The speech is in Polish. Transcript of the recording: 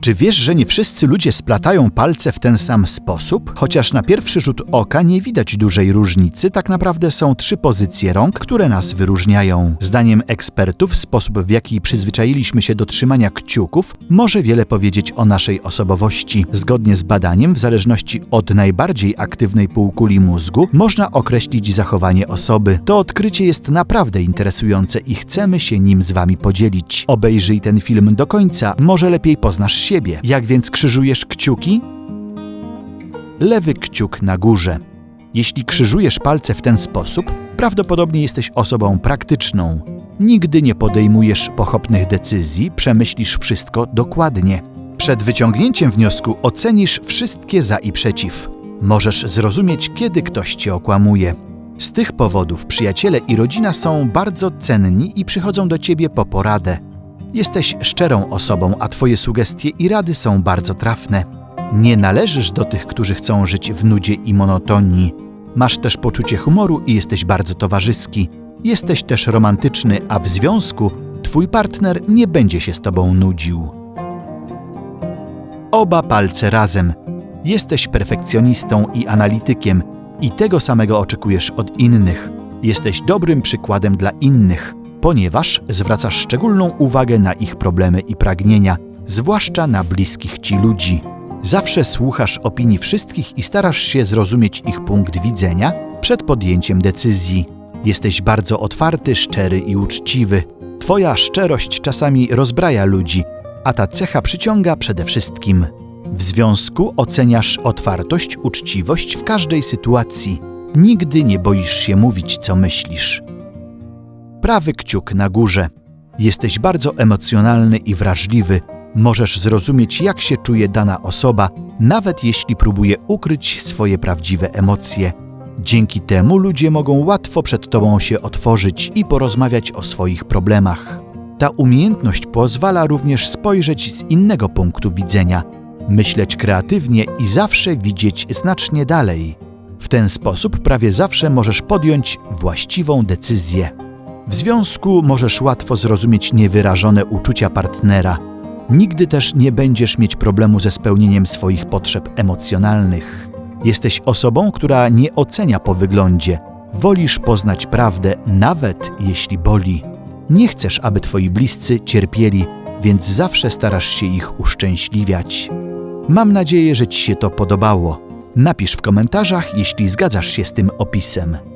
Czy wiesz, że nie wszyscy ludzie splatają palce w ten sam sposób? Chociaż na pierwszy rzut oka nie widać dużej różnicy, tak naprawdę są trzy pozycje rąk, które nas wyróżniają. Zdaniem ekspertów, sposób w jaki przyzwyczailiśmy się do trzymania kciuków może wiele powiedzieć o naszej osobowości. Zgodnie z badaniem, w zależności od najbardziej aktywnej półkuli mózgu, można określić zachowanie osoby. To odkrycie jest naprawdę interesujące i chcemy się nim z Wami podzielić. Obejrzyj ten film do końca, może lepiej poznasz siebie. Jak więc krzyżujesz kciuki? Lewy kciuk na górze. Jeśli krzyżujesz palce w ten sposób, prawdopodobnie jesteś osobą praktyczną. Nigdy nie podejmujesz pochopnych decyzji, przemyślisz wszystko dokładnie. Przed wyciągnięciem wniosku ocenisz wszystkie za i przeciw. Możesz zrozumieć, kiedy ktoś cię okłamuje. Z tych powodów przyjaciele i rodzina są bardzo cenni i przychodzą do ciebie po poradę. Jesteś szczerą osobą, a twoje sugestie i rady są bardzo trafne. Nie należysz do tych, którzy chcą żyć w nudzie i monotonii. Masz też poczucie humoru i jesteś bardzo towarzyski. Jesteś też romantyczny, a w związku twój partner nie będzie się z tobą nudził. Oba palce razem. Jesteś perfekcjonistą i analitykiem i tego samego oczekujesz od innych. Jesteś dobrym przykładem dla innych, ponieważ zwracasz szczególną uwagę na ich problemy i pragnienia, zwłaszcza na bliskich ci ludzi. Zawsze słuchasz opinii wszystkich i starasz się zrozumieć ich punkt widzenia przed podjęciem decyzji. Jesteś bardzo otwarty, szczery i uczciwy. Twoja szczerość czasami rozbraja ludzi, a ta cecha przyciąga przede wszystkim. W związku oceniasz otwartość, uczciwość w każdej sytuacji. Nigdy nie boisz się mówić, co myślisz. Prawy kciuk na górze. Jesteś bardzo emocjonalny i wrażliwy. Możesz zrozumieć, jak się czuje dana osoba, nawet jeśli próbuje ukryć swoje prawdziwe emocje. Dzięki temu ludzie mogą łatwo przed Tobą się otworzyć i porozmawiać o swoich problemach. Ta umiejętność pozwala również spojrzeć z innego punktu widzenia, myśleć kreatywnie i zawsze widzieć znacznie dalej. W ten sposób prawie zawsze możesz podjąć właściwą decyzję. W związku możesz łatwo zrozumieć niewyrażone uczucia partnera. Nigdy też nie będziesz mieć problemu ze spełnieniem swoich potrzeb emocjonalnych. Jesteś osobą, która nie ocenia po wyglądzie. Wolisz poznać prawdę, nawet jeśli boli. Nie chcesz, aby twoi bliscy cierpieli, więc zawsze starasz się ich uszczęśliwiać. Mam nadzieję, że Ci się to podobało. Napisz w komentarzach, jeśli zgadzasz się z tym opisem.